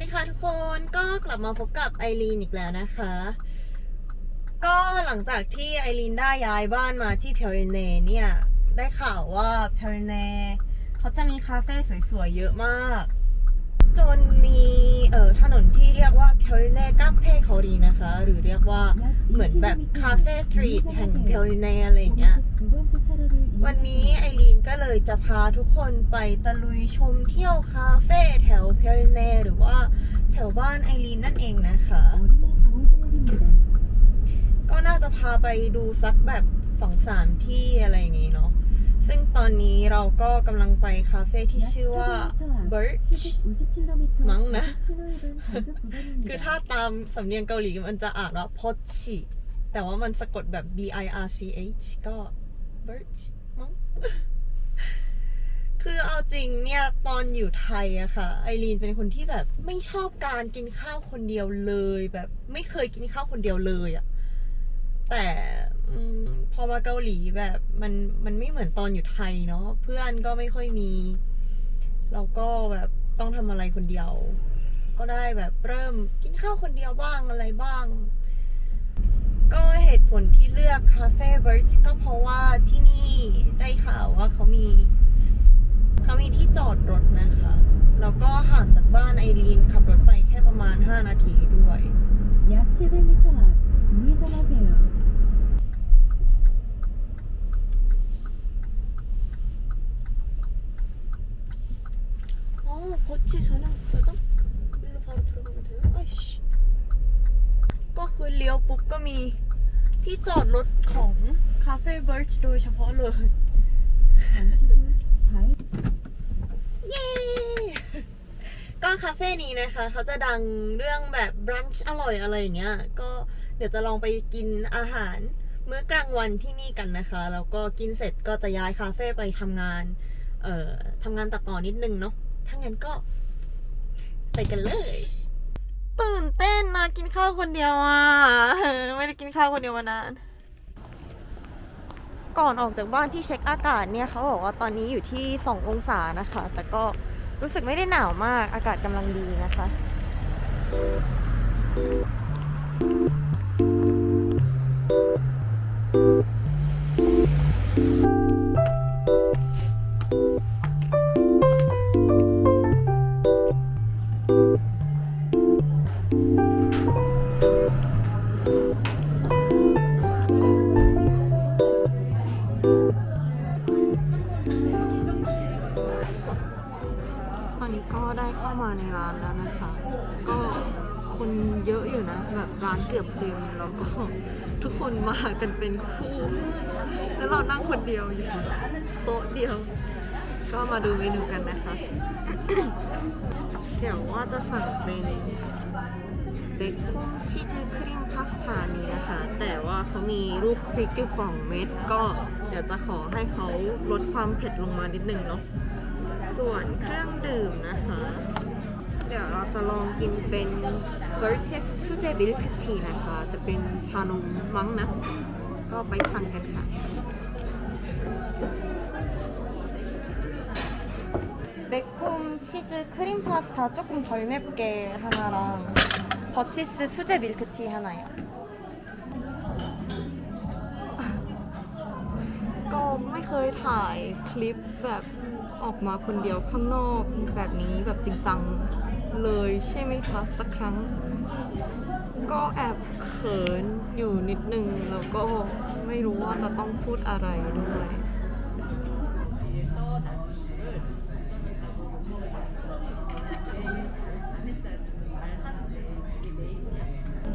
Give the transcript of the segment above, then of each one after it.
ดีค่ะทุกคนก็กลับมาพบกับไอรีนอีกแล้วนะคะ ก็หลังจากที่ไอรีนได้ย้ายบ้านมาที่เพลเนเนี่ย ได้ข่าวว่าเพลเนเขาจะมีคาเฟ่สวยๆเยอะมาก จนมีเอ่อถนนที่เรียกว่าเพลเนกัปเพ่คอรีนะคะ หรือเรียกว่าเหมือนแบบคาเฟ่สตรีทแห่งเพลเนอะไรอย่างเงี้ยวันนี้ไอรีนก็เลยจะพาทุกคนไปตะลุยชมเที่ยวคาเฟ่แถวเพลเนหรือว่าแถวบ้านไอรีนนั่นเองนะคะ ก็น่าจะพาไปดูสักแบบ สองสามที่อะไรอย่างงี้เนาะซึ่งตอนนี้เราก็กำลังไปคาเฟ่ที่ชื่อว่า Birch มั้งนะ คือถ้าตามสำเนียงเกาหลีมันจะอ่านว่าพอชิแต่ว่ามันสะกดแบบ B I R C H ก็ Birch มั้งคือเอาจริงเนี่ยตอนอยู่ไทยอะค่ะ ไอรีนเป็นคนที่แบบไม่ชอบการกินข้าวคนเดียวเลย แบบไม่เคยกินข้าวคนเดียวเลยอะแต่ พอมาเกาหลีแบบมันมันไม่เหมือนตอนอยู่ไทยเนาะเพื่อนก็ไม่ค่อยมี เราก็แบบต้องทำอะไรคนเดียว ก็ได้แบบเริ่มกินข้าวคนเดียวบ้างอะไรบ้าง ก็เหตุผลที่เลือกคาเฟ่เบิร์ชก็เพราะว่าที่นี่ได้ข่าวว่าเขามีเขามีที่จอดรถนะคะ แล้วก็ห่างจากบ้านไอรีนขับรถไปแค่ประมาณ 5 นาทีด้วยยับเชเบมิกามิจาลาเซล 아, 버치 전용 주차장? 일로 바로 들어가면 돼요? 아이씨. ก็คือเลี้ยวปุ๊บก็มีที่จอดรถของคาเฟ่เบิร์ชโดยเฉพาะเลย 잠시 후 좌회 เย้ ก็คาเฟ่นี้นะคะ เขาจะดังเรื่องแบบบรันช์อร่อยอะไรอย่างเงี้ย ก็เดี๋ยวจะลองไปกินอาหารมื้อกลางวันที่นี่กันนะคะ แล้วก็กินเสร็จก็จะย้ายคาเฟ่ไปทำงาน เอ่อทำงานตัดต่อนิดนึงเนาะ ถ้างั้นก็ ไปกันเลย ตื่นเต้นนะกินข้าวคนเดียวอะไม่ได้กินข้าวคนเดียวมานาน ก่อนออกจากบ้านที่เช็คอากาศเนี่ยเขาบอกว่าตอนนี้อยู่ที่ 2 องศานะคะ แต่ก็รู้สึกไม่ได้หนาวมากอากาศกำลังดีนะคะต คนเดียวอยู่โต๊ะเดียว ก็มาดูเมนูกันนะคะ เดี๋ยวว่าจะสั่งเป็นเบคอนชีสครีมพาสต้านี้นะคะ แต่ว่าเขามีรูปพริกอยู่สองเม็ดก็เดี๋ยวจะขอให้เขาลดความเผ็ดลงมานิดนึงเนาะส่วนเครื่องดื่มนะคะ เดี๋ยวเราจะลองกินเป็น Birches ซูเจมิลค์ทีนะคะ จะเป็นชานมมั้งนะ ก็ไปทานกันค่ะ 매콤 치즈 크림 파스타 조금 덜 맵게 하나랑 버치스 수제 밀크티 하나요. ก็ไม่เคยถ่ายคลิปแบบออกมาคนเดียวข้างนอกแบบนี้แบบจริงจังเลยใช่ไหมคะสักครั้ง ก็แอบเขินอยู่นิดนึง แล้วก็ไม่รู้ว่าจะต้องพูดอะไรด้วย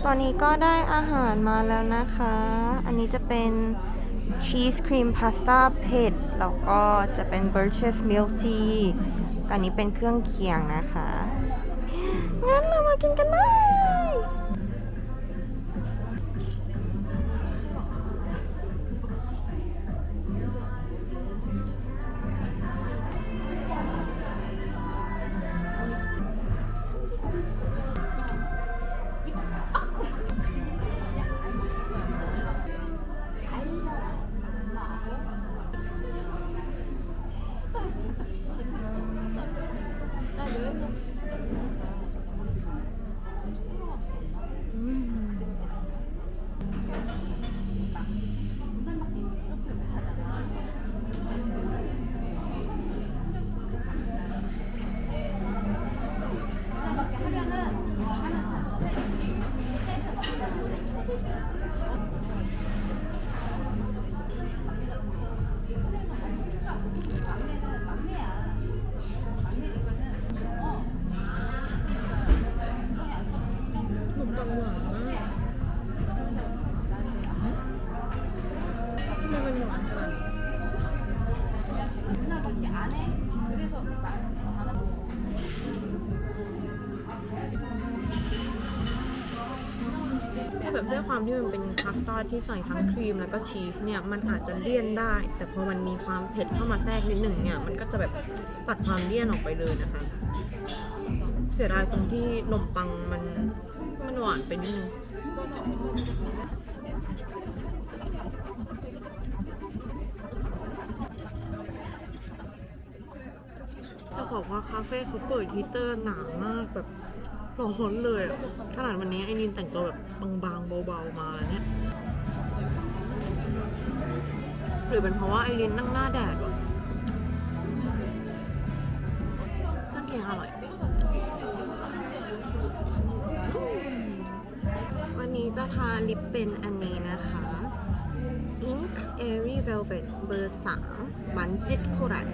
ตอนนี้ก็ได้อาหารมาแล้วนะคะ อันนี้จะเป็นชีสครีมพาสต้าเผ็ด แล้วก็จะเป็นเบอร์เชสมิลทีอันนี้เป็นเครื่องเคียงนะคะ งั้นเรามากินกันเลย ความที่มันเป็นพาสต้าที่ใส่ทั้งครีมแล้วก็ชีสเนี่ยมันอาจจะเลี่ยนได้ แต่พอมันมีความเผ็ดเข้ามาแทรกนิดหนึ่งเนี่ยมันก็จะแบบตัดความเลี่ยนออกไปเลยนะคะ เสียดายตรงที่นมปังมันมันหวานไปนิดนึงจะบอกว่าคาเฟ่เขาเปิดฮีเตอร์หนามากแบบ ร้อนเลยอะขนาดวันนี้ไอ้นินแต่งตัวแบบบางๆเบาๆมาเนี่ยหรือเป็นเพราะว่าไอรินนั่งหน้าแดดวะเครื่องเคียงอร่อย วันนี้จะทาลิปเป็นอันนี้นะคะ Ink Airy Velvet เบอร์3บันจิตโครัน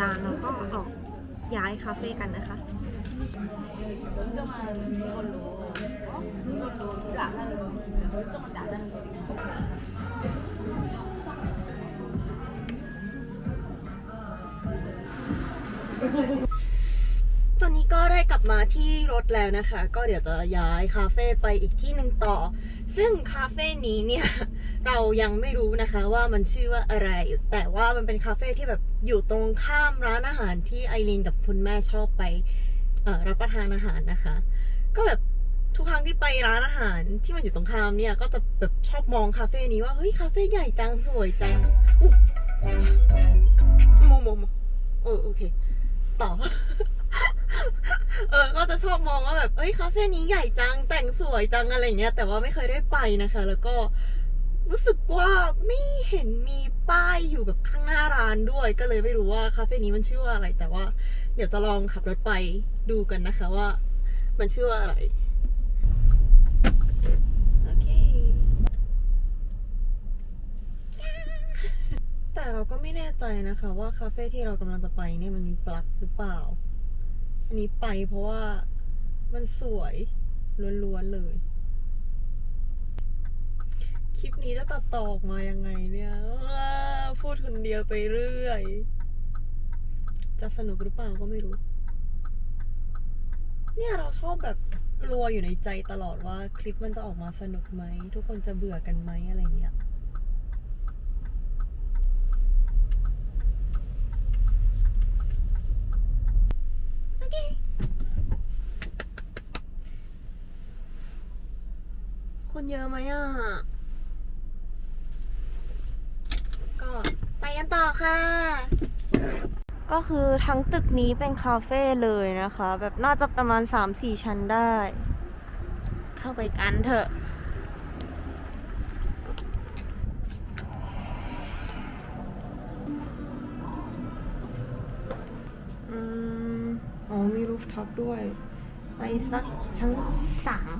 จานแล้วก็ออกย้ายคาเฟ่กันนะคะ ตอนนี้ก็ได้กลับมาที่รถแล้วนะคะ ก็เดี๋ยวจะย้ายคาเฟ่ไปอีกที่หนึ่งต่อ ซึ่งคาเฟ่นี้เนี่ย เรายังไม่รู้นะคะว่ามันชื่อว่าอะไร แต่ว่ามันเป็นคาเฟ่ที่แบบ อยู่ตรงข้ามร้านอาหารที่ไอรีนกับคุณแม่ชอบไปเรับประทานอาหารนะคะ ก็แบบทุกครั้งที่ไปร้านอาหารที่มันอยู่ตรงข้ามเนี่ย ก็จะแบบชอบมองคาเฟ่นี้ว่า เฮ้ย คาเฟ่ใหญ่จัง สวยจังโมโมโมอโอเค ต่อ เออ ก็จะชอบมองว่าแบบเอ้ย คาเฟ่นี้ใหญ่จัง แต่งสวยจังอะไรเงี้ย แต่ว่าไม่เคยได้ไปนะคะ แล้วก็รู้สึกว่าไม่เห็นมีป้ายอยู่แบบข้างหน้าานด้วย ก็เลยไม่รู้ว่าคาเฟ่นี้มันชื่อว่าอะไร แต่ว่า เดี๋ยวจะลองขับรถไปดูกันนะคะว่า มันชื่อว่าอะไรโอเคแต่เราก็ไม่แน่ใจนะคะ ว่าคาเฟ่ที่เรากำลังจะไปเนี่ยมันมีปลั๊กหรือเปล่า อันนี้ไปเพราะว่ามันสวยล้วนๆเลย คลิปนี้จะตัดต่อออกมายังไงเนี่ยว้าพูดคนเดียวไปเรื่อย จะสนุกหรือเปล่าก็ไม่รู้ เนี่ยเราชอบแบบกลัวอยู่ในใจตลอดว่าคลิปมันจะออกมาสนุกไหม ทุกคนจะเบื่อกันไหมอะไรเงี้ยโอเคคนเยอะไหมอะ ก็ไปกันต่อ ค่ะ ก็คือทั้งตึกนี้เป็นคาเฟ่เลยนะคะ แบบน่าจะประมาณ 3-4 ชั้นได้ เข้าไปกันเถอะอืมอ๋อมีรูฟท็อปด้วย ไปสักชั้นสาม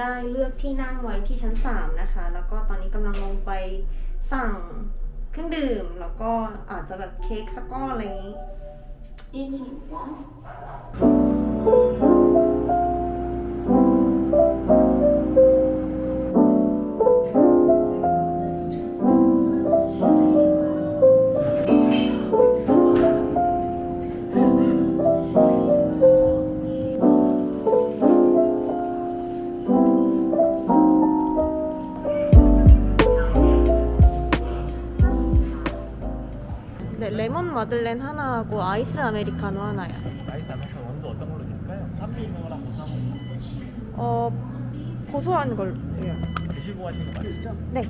ได้เลือกที่นั่งไว้ที่ชั้นสามนะคะ แล้วก็ตอนนี้กำลังลงไปสั่งเครื่องดื่ม แล้วก็อาจจะแบบเค้กสักก้อนอะไรอย่างนี้ 마들렌 하나하고 아이스 아메리카노 하나요. 아이스 아메리카노 원두 어떤 걸로 드릴까요? 산미모랑 고사모 어, 고소한 걸로요. 드시고 하시는 거 맞으시죠? 네.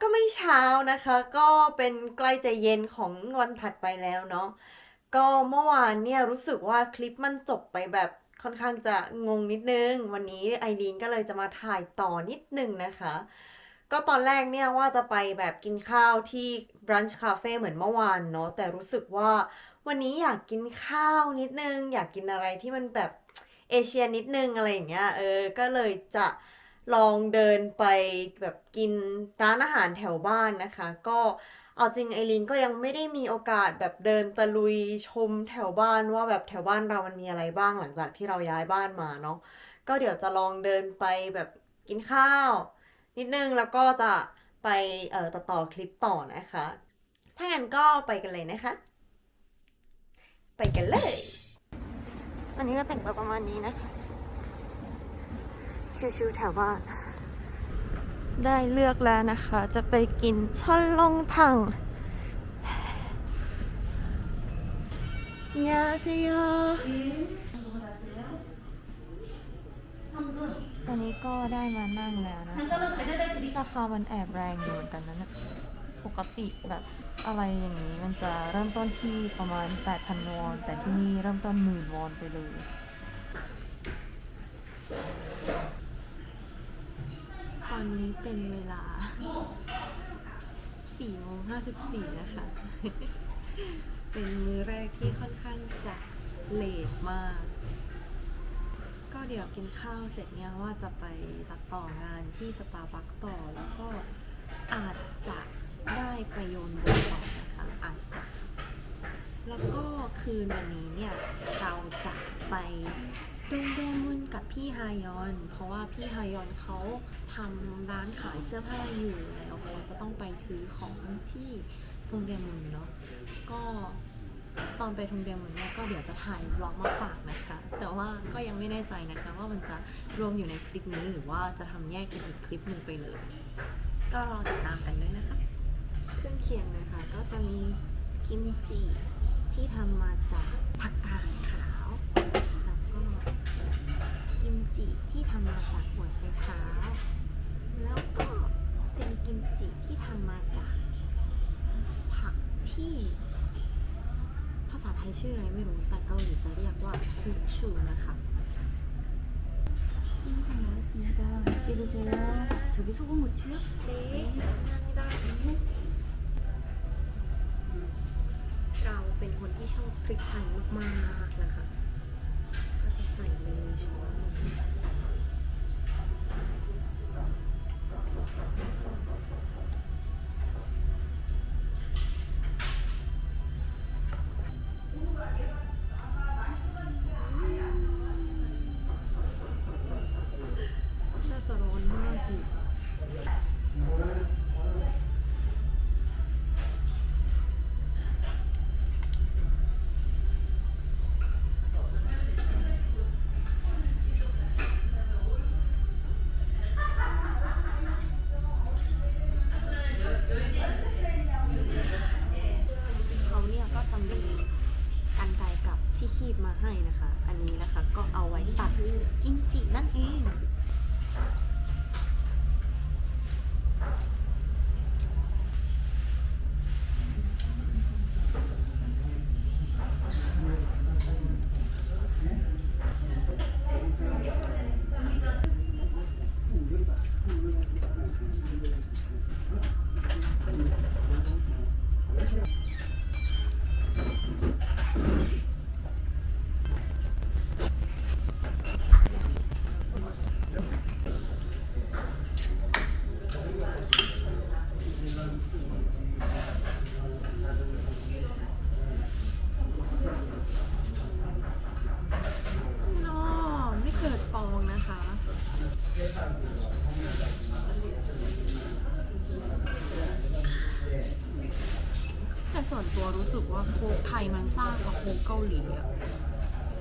ก็ไม่เช้านะคะ ก็เป็นใกล้จะเย็นของวันถัดไปแล้วเนาะก็เมื่อวานเนี่ยรู้สึกว่าคลิปมันจบไปแบบค่อนข้างจะงงนิดนึง วันนี้ไอรีนก็เลยจะมาถ่ายต่อนิดนึงนะคะ ก็ตอนแรกเนี่ยว่าจะไปแบบกินข้าวที่ brunch cafe เหมือนเมื่อวานเนาะแต่รู้สึกว่าวันนี้อยากกินข้าวนิดนึง อยากกินอะไรที่มันแบบเอเชียนิดนึงอะไรอย่างเงี้ยเออก็เลยจะ ลองเดินไปแบบกินร้านอาหารแถวบ้านนะคะ ก็เอาจริงไอรินก็ยังไม่ได้มีโอกาสแบบเดินตะลุยชมแถวบ้านว่าแบบแถวบ้านเรามันมีอะไรบ้างหลังจากที่เราย้ายบ้านมาเนาะก็เดี๋ยวจะลองเดินไปแบบกินข้าว นิดนึงแล้วก็จะไปเอ่อต่อต่อคลิปต่อนะคะ ถ้างั้นก็ไปกันเลยนะคะ ไปกันเลยอันนี้ก็แต่งตัวประมาณนี้นะคะ ชิวๆแถวบ้าน ได้เลือกแล้วนะคะ จะไปกินช่อนลงถังยาเซโอตอนนี้ก็ได้มานั่งแล้วนะราคามันแอบแรงอยู่เหมือนกันนะเนี่ยปกติแบบอะไรอย่างนี้มันจะเริ่มต้นที่ประมาณ 8,000 วอน แต่ที่นี่เริ่มต้นหมื่นวอนไปเลย อนนี้เป็นเวลา4โมง54 นะคะ เป็นมื้อแรกที่ค่อนข้างจะเลทมาก ก็เดี๋ยวกินข้าวเสร็จเนี่ยว่าจะไปตัดต่องานที่สตาร์บัคต่อ แล้วก็อาจจะได้ไปโยนบนต่อนะคะ อาจจะ แล้วก็คืนวันนี้เนี่ย เราจะไป โรงแรมมุนกับพี่ฮายอน เพราะว่าพี่ฮายอนเขาทำร้านขายเสื้อผ้าอยู่แล้วเราจะต้องไปซื้อของที่ทงเดมุนเนาะก็ตอนไปทงเดมุนเนี่ยก็เดี๋ยวจะถ่ายบล็อกมาฝากนะคะ แต่ว่าก็ยังไม่แน่ใจนะคะว่ามันจะรวมอยู่ในคลิปนี้หรือว่าจะทำแยกเป็นอีกคลิปหนึ่งไปเลย ก็รอติดตามกันด้วยนะคะเครื่องเคียงนะคะก็จะมีกิมจิที่ทำมาจากผักกาดขาว แล้วก็กิม จิที่ทำมาจากหัวไชเท้า แล้วก็เป็นกิมจิที่ทำมาจากผักที่ ภาษาไทยชื่ออะไรไม่รู้แต่เกาหลีจะเรียกว่าคุชูนะคะกินกันแล้สิจ้ากินกันแล้วถือไปทุกคนหมดเชือกเด็กเราเป็นคนที่ชอบพริกไทยมากๆนะคะ ให้นะคะ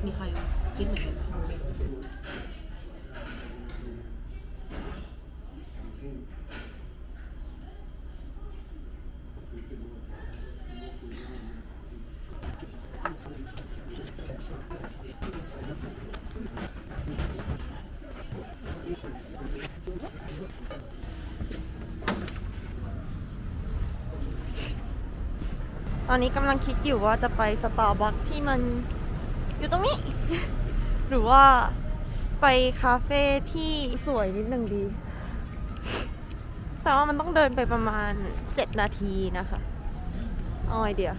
มีใครคิดเหมือนกันตอนนี้กำลังคิดอยู่ว่าจะไปสตาร์บัคที่มัน อยู่ตรงนี้ หรือว่าไปคาเฟ่ที่สวยนิดหนึ่งดี แต่ว่ามันต้องเดินไปประมาณ 7 นาทีนะคะเอาไอเดีย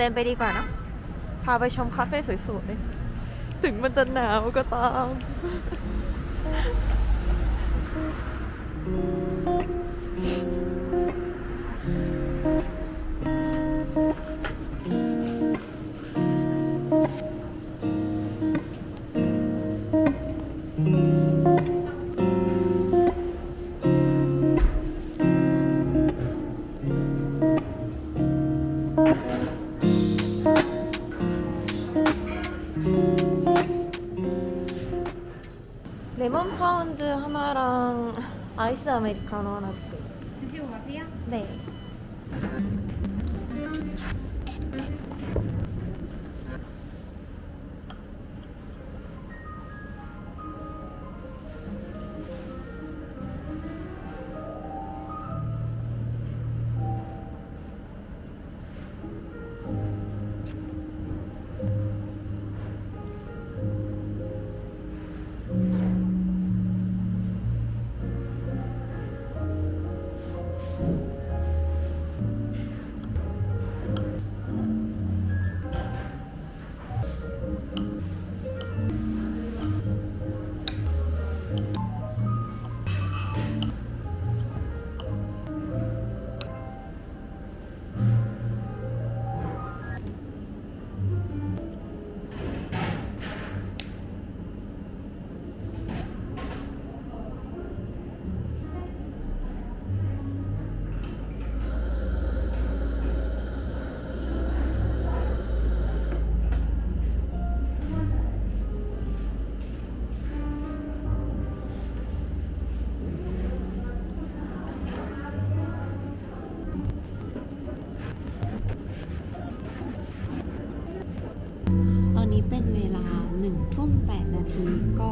เดินไปดีกว่าเนะพาไปชมคาเฟ่สวยๆถึงมันจะหนาวก็ตาม 레몬 파운드 하나랑 아이스 아메리카노 하나 주세요. 드시고 가세요. 네. นี้เป็นเวลาหนึ่งทุ่มแปดนาทีก็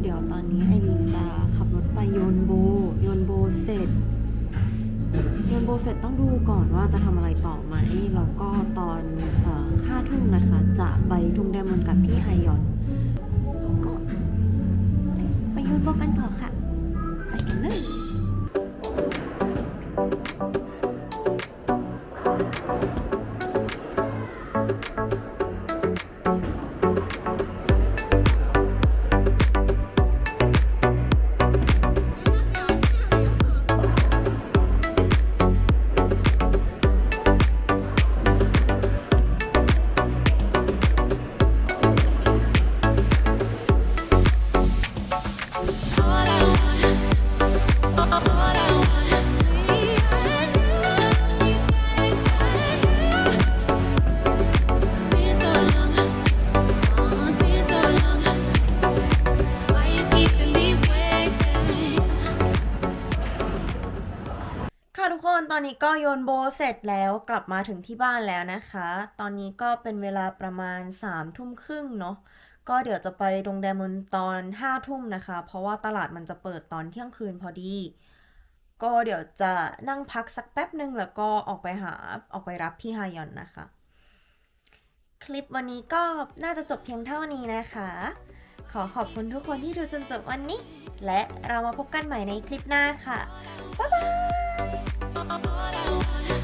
เดี๋ยวตอนนี้ไอรินจะขับรถไปโยนโบ โยนโบเสร็จ โยนโบเสร็จต้องดูก่อนว่าจะทำอะไรต่อไหม แล้วก็ตอนห้าทุ่มนะคะ จะไปทุ่งแดมอนกับพี่ไฮยอนก็ไปโยนโบกันต่อค่ะ ค่ะทุกคนตอนนี้ก็โยนโบเสร็จแล้วกลับมาถึงที่บ้านแล้วนะคะ ตอนนี้ก็เป็นเวลาประมาณ3ามทุ่มครึ่งเนาะก็เดี๋ยวจะไปโรงแรมมนตอน5้าทุ่มนะคะ เพราะว่าตลาดมันจะเปิดตอนเที่ยงคืนพอดี ก็เดี๋ยวจะนั่งพักสักแป๊บหนึ่งแล้วก็ออกไปหาออกไปรับพี่ฮายอนนะคะ คลิปวันนี้ก็น่าจะจบเพียงเท่านี้นะคะ ขอขอบคุณทุกคนที่ดูจนจบวันนี้ และเรามาพบกันใหม่ในคลิปหน้าค่ะบ๊ายบาย all I wanna